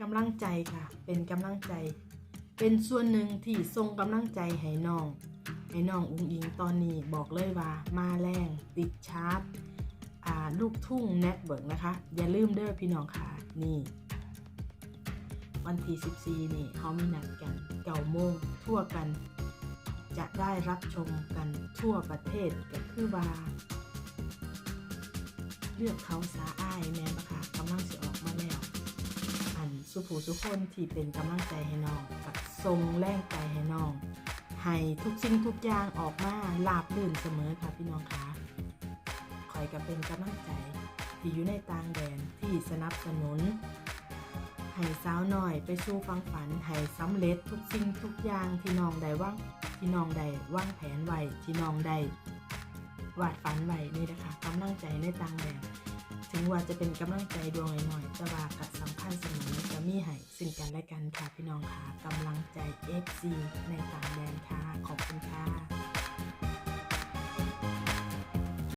กำลังใจค่ะ เป็นกำลังใจ เป็นส่วนหนึ่งที่ส่งกำลังใจให้น้องให้น้องอุ้งอิงตอนนี้บอกเลยว่ามาแรงติดชาร์ตลูกทุ่งเน็ตเบิร์กนะคะ อย่าลืมเด้อพี่น้องค่ะนี่วันที่14นี่เขามีนัดกันเก่าโมงทั่วกัน จะได้รับชมกันทั่วประเทศก็คือว่า เลือกเขาสาอ้ายแม่นปะคะกำลังเสิ สุผูสุคนที่เป็นกำลังใจให้น้องกับทรงแรงใจให้น้องให้ทุกสิ่งทุกอย่างออกมาลาบลื่นเสมอค่ะพี่น้องคะคอยกับเป็นกำลังใจ ที่อยู่ในต่างแดนที่สนับสนุนให้สาวหน่อยไปสู่ฟังฝันให้สำเร็จทุกสิ่งทุกอย่างที่น้องได้ว่างที่น้องได้ว่างแผนไว้ที่น้องได้วาดฝันไว้นี่นะคะกำลังใจในต่างแดน ถึงว่าจะเป็นกำลังใจดวงหน่อยๆแต่ว่าก็สำคัญเสมอจะมีให้ซึ่งกันและกันค่ะพี่น้องค่ะกำลังใจ FC ในต่างแดนค่ะ